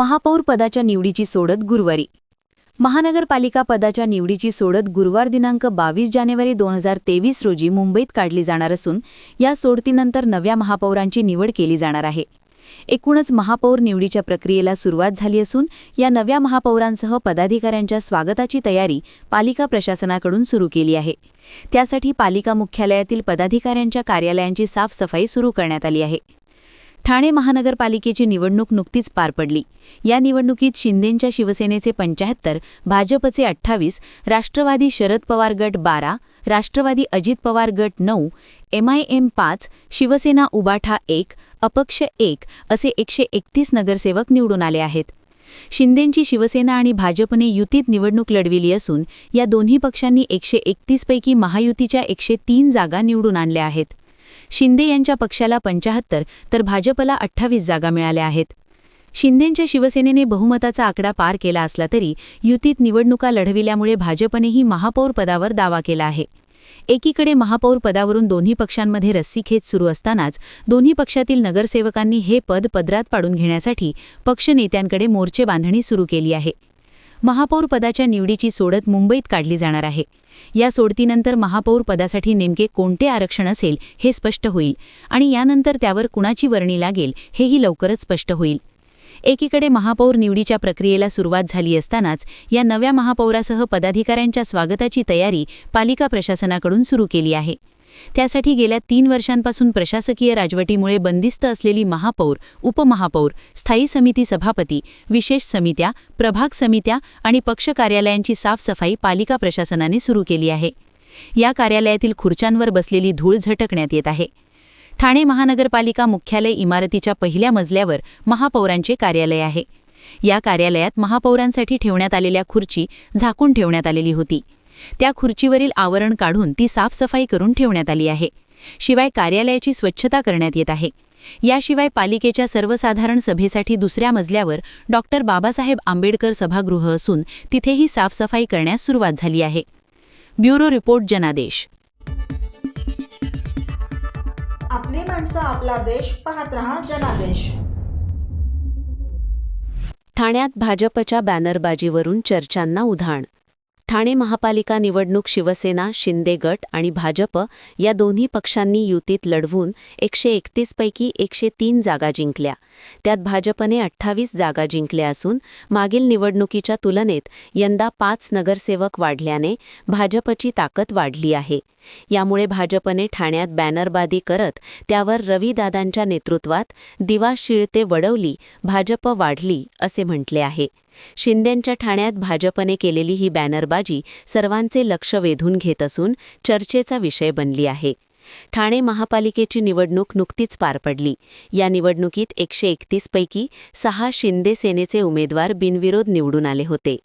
महापौर पदाच्या निवडीची सोडत गुरुवारी. महानगरपालिका पदाच्या निवडीची सोडत गुरुवार दिनांक बावीस जानेवारी दोन हजार तेवीस रोजी मुंबईत काढली जाणार असून या सोडतीनंतर नव्या महापौरांची निवड केली जाणार आहे. एकूणच महापौर निवडीच्या प्रक्रियेला सुरुवात झाली असून या नव्या महापौरांसह पदाधिकाऱ्यांच्या स्वागताची तयारी पालिका प्रशासनाकडून सुरू केली आहे. त्यासाठी पालिका मुख्यालयातील पदाधिकाऱ्यांच्या कार्यालयांची साफसफाई सुरू करण्यात आली आहे. ठाणे महानगरपालिकेची निवडणूक नुकतीच पार पडली. या निवडणुकीत शिंदेंच्या शिवसेनेचे पंचाहत्तर भाजपचे अठ्ठावीस राष्ट्रवादी शरद पवार गट बारा राष्ट्रवादी अजित पवार गट नऊ एमआयएम पाच शिवसेना उबाठा एक अपक्ष एक असे एकशे एकतीस नगरसेवक निवडून आले आहेत. शिंदेंची शिवसेना आणि भाजपने युतीत निवडणूक लढविली असून या दोन्ही पक्षांनी एकशे एकतीसपैकी महायुतीच्या एकशे तीन जागा निवडून आणल्या आहेत. शिंदे यांच्या पक्षाला पंचाहत्तर तर भाजपला अठ्ठावीस जागा मिळाल्या आहेत. शिंदेंच्या शिवसेनेने बहुमताचा आकडा पार केला असला तरी युतीत निवडणुका लढविल्यामुळे भाजपनेही महापौर पदावर दावा केला आहे. एकीकडे महापौर पदावरून दोन्ही पक्षांमध्ये रस्सीखेच सुरू असतानाच दोन्ही पक्षातील नगरसेवकांनी हे पद पदरात पाडून घेण्यासाठी पक्षनेत्यांकडे मोर्चे बांधणी सुरू केली आहे. महापौर पदाच्या निवडीची सोडत मुंबईत काढली जाणार आहे. या सोडतीनंतर महापौर पदासाठी नेमके कोणते आरक्षण असेल हे स्पष्ट होईल आणि यानंतर त्यावर कुणाची वर्णी लागेल हेही लवकरच स्पष्ट होईल. एकीकडे महापौर निवडीच्या प्रक्रियेला सुरुवात झाली असतानाच या नव्या महापौरासह पदाधिकाऱ्यांच्या स्वागताची तयारी पालिका प्रशासनाकडून सुरू केली आहे. त्यासाठी गेल्या तीन वर्षांपासून प्रशासकीय राजवटीमुळे बंदिस्त असलेली महापौर उपमहापौर स्थायी समिती सभापती विशेष समित्या प्रभाग समित्या आणि पक्ष कार्यालयांची साफसफाई पालिका प्रशासनाने सुरू केली आहे. या कार्यालयातील खुर्च्यांवर बसलेली धूळ झटकण्यात येत आहे. ठाणे महानगरपालिका मुख्यालय इमारतीच्या पहिल्या मजल्यावर महापौरांचे कार्यालय आहे. या कार्यालयात महापौरांसाठी ठेवण्यात आलेल्या खुर्ची झाकून ठेवण्यात आलेली होती. त्या खुर्चीवरील आवरण काढून ती साफसफाई करून ठेवण्यात आली आहे. शिवाय कार्यालयाची स्वच्छता करण्यात येत आहे. याशिवाय पालिकेच्या सर्वसाधारण सभेसाठी दुसऱ्या मजल्यावर डॉक्टर बाबासाहेब आंबेडकर सभागृह असून तिथेही साफसफाई करण्यास सुरुवात झाली आहे. ब्युरो रिपोर्ट जनादेश. आपली माणसं आपला देश पाहत रहा जनादेश. ठाण्यात भाजपच्या बॅनरबाजीवरून चर्चांना उधाण ठाणे महापालिका निवडणूक शिवसेना शिंदे गट आणि भाजप या दोन्ही पक्षांनी युतीत लढवून एकशे एकतीसपैकी एकशे तीन जागा जिंकल्या. त्यात भाजपने अठ्ठावीस जागा जिंकल्या असून मागील निवडणुकीच्या तुलनेत यंदा पाच नगरसेवक वाढल्याने भाजपची ताकद वाढली आहे. यामुळे भाजपने ठाण्यात बॅनरबादी करत त्यावर रवीदादांच्या नेतृत्वात दिवा शिळते वडवली भाजप वाढली असे म्हटले आहे. शिंदेंच्या ठाण्यात भाजपने केलेली ही बॅनरबाजी सर्वांचे लक्ष वेधून घेत असून चर्चेचा विषय बनली आहे. ठाणे महापालिकेची निवडणूक नुकतीच पार पडली. या निवडणुकीत एकशे एकतीसपैकी सहा शिंदे सेनेचे उमेदवार बिनविरोध निवडून आले होते.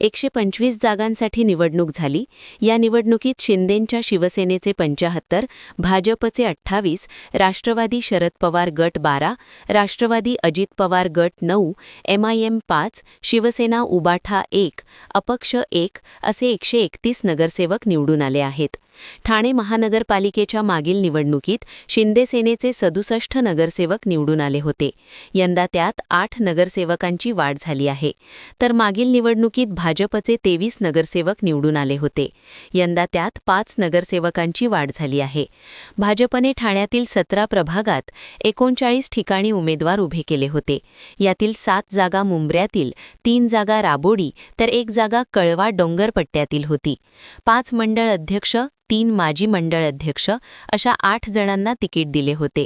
एकशे पंचवीस जागांसाठी निवडणूक झाली. या निवडणुकीत शिंदेंच्या शिवसेनेचे पंचाहत्तर भाजपचे अठ्ठावीस राष्ट्रवादी शरद पवार गट बारा राष्ट्रवादी अजित पवार गट नऊ एमआयएम पाच शिवसेना उबाठा एक अपक्ष एक असे एकशे एकतीस नगरसेवक निवडून आले आहेत. ठाणे महानगरपालिकेच्या मागील निवडणुकीत शिंदेसेनेचे सदुसष्ट नगरसेवक निवडून आले होते. यंदा त्यात आठ नगरसेवकांची वाढ झाली आहे. तर मागील निवडणुकीत भाजपचे तेवीस नगरसेवक निवडून आले होते. यंदा त्यात पाच नगरसेवकांची वाढ झाली आहे. भाजपने ठाण्यातील सतरा प्रभागात एकोणचाळीस ठिकाणी उमेदवार उभे केले होते. यातील सात जागा मुंबऱ्यातील तीन जागा राबोडी तर एक जागा कळवा डोंगरपट्ट्यातील होती. पाच मंडळ अध्यक्ष तीन माजी मंडळ अध्यक्ष अशा आठ जणांना तिकीट दिले होते.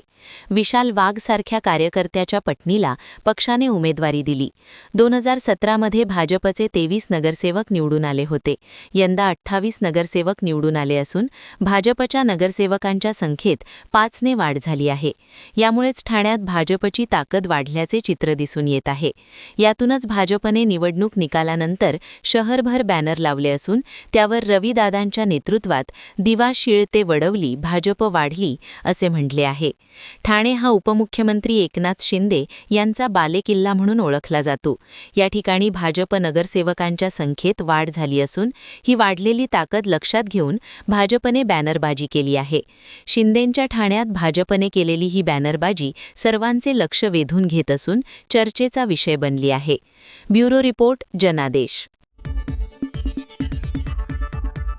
विशाल वाघसारख्या कार्यकर्त्याच्या पत्नीला पक्षाने उमेदवारी दिली. दोन हजार सतरामध्ये भाजपचे तेवीस नगरसेवक निवडून आले होते. यंदा अठ्ठावीस नगरसेवक निवडून आले असून भाजपच्या नगरसेवकांच्या संख्येत पाचने वाढ झाली आहे. यामुळेच ठाण्यात भाजपची ताकद वाढल्याचे चित्र दिसून येत आहे. यातूनच भाजपने निवडणूक निकालानंतर शहरभर बॅनर लावले असून त्यावर रविदादांच्या नेतृत्वात दिवा शिळते वडवली भाजप वाढली असे म्हटले आहे. ठाणे हा उपमुख्यमंत्री एकनाथ शिंदे यांचा बालेकिल्ला म्हणून ओळखला जातो. या ठिकाणी भाजप नगरसेवकांच्या संख्येत वाढ झाली असून ही वाढलेली ताकद लक्षात घेऊन भाजपने बॅनरबाजी केली आहे. शिंदेंच्या ठाण्यात भाजपने केलेली ही बॅनरबाजी सर्वांचे लक्ष वेधून घेत असून चर्चेचा विषय बनली आहे. ब्युरो रिपोर्ट जनादेश.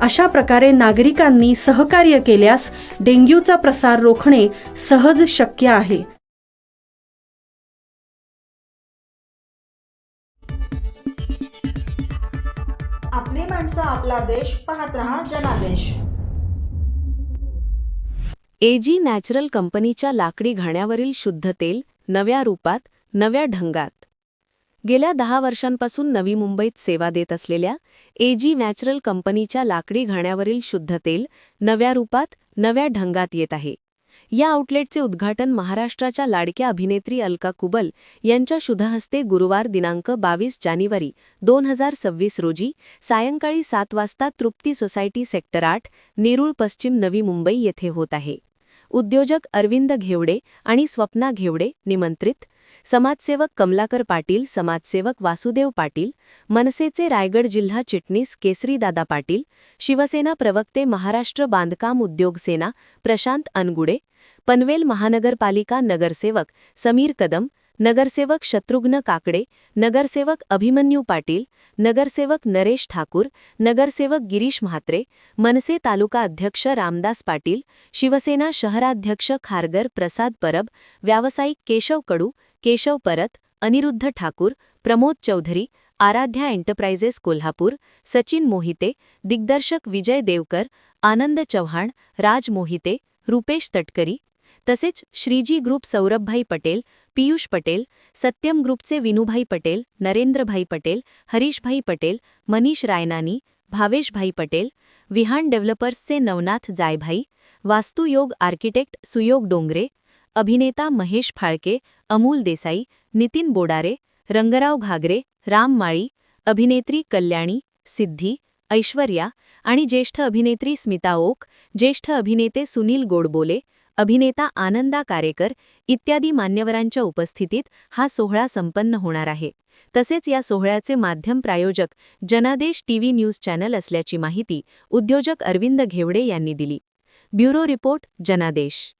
अशा प्रकारे नागरिकांनी सहकार्य केल्यास डेंग्यूचा प्रसार रोखणे सहज शक्य आहे. आपली माणसं आपला देश पाहत रहा जनादेश. एजी नॅचरल कंपनीच्या लाकडी घाण्यावरील शुद्ध तेल नव्या रूपात नव्या ढंगात. गेल्या दहा वर्षांपासून नवी मुंबईत सेवा देत असलेल्या एजी नॅचरल कंपनीच्या लाकडी घाण्यावरील शुद्ध तेल नव्या रूपात नव्या ढंगात येत आहे. या आउटलेटचे उद्घाटन महाराष्ट्राच्या लाडक्या अभिनेत्री अलका कुबल यांच्या शुभहस्ते गुरुवार दिनांक बावीस जानेवारी दोन हजार सव्वीस रोजी सायंकाळी सात वाजता तृप्ती सोसायटी सेक्टर आठ नेरूळ पश्चिम नवी मुंबई येथे होत आहे. उद्योजक अरविंद घेवडे आणि स्वप्ना घेवडे निमंत्रित. समाजसेवक कमलाकर पाटील समाजसेवक वासुदेव पाटील मनसेचे रायगड जिल्हा चिटणीस केसरीदादा पाटील शिवसेना प्रवक्ते महाराष्ट्र बांधकाम उद्योग सेना प्रशांत अनगुडे पनवेल महानगरपालिका नगरसेवक समीर कदम नगरसेवक शत्रुघ्न काकडे नगरसेवक अभिमन्यू पाटील नगरसेवक नरेश ठाकूर नगरसेवक गिरीश म्हात्रे मनसे तालुका अध्यक्ष रामदास पाटील शिवसेना शहराध्यक्ष खारगर प्रसाद परब व्यावसायिक केशव कडू केशव परत अनिरुद्ध ठाकूर प्रमोद चौधरी आराध्या एंटरप्राइजेस कोल्हापूर सचिन मोहिते दिग्दर्शक विजय देवकर आनंद चव्हाण राज मोहिते रुपेश तटकरी तसेच श्रीजी ग्रुप सौरभभाई पटेल पियुष पटेल सत्यम ग्रुपचे विनूभाई पटेल नरेंद्रभाई पटेल हरीशभाई पटेल मनीष रायनानी भावेशभाई पटेल विहान डेव्हलपर्सचे नवनाथ जायभाई वास्तुयोग आर्किटेक्ट सुयोग डोंगरे अभिनेता महेश फाळके अमूल देसाई नितीन बोडारे रंगराव घागरे राम माळी अभिनेत्री कल्याणी सिद्धी ऐश्वर्या आणि ज्येष्ठ अभिनेत्री स्मिता ओक ज्येष्ठ अभिनेते सुनील गोडबोले अभिनेता आनंदा कारेकर इत्यादी मान्यवरांच्या उपस्थितीत हा सोहळा संपन्न होणार आहे. तसेच या सोहळ्याचे माध्यम प्रायोजक जनादेश टीव्ही न्यूज चॅनल असल्याची माहिती उद्योजक अरविंद घेवडे यांनी दिली. ब्युरो रिपोर्ट जनादेश.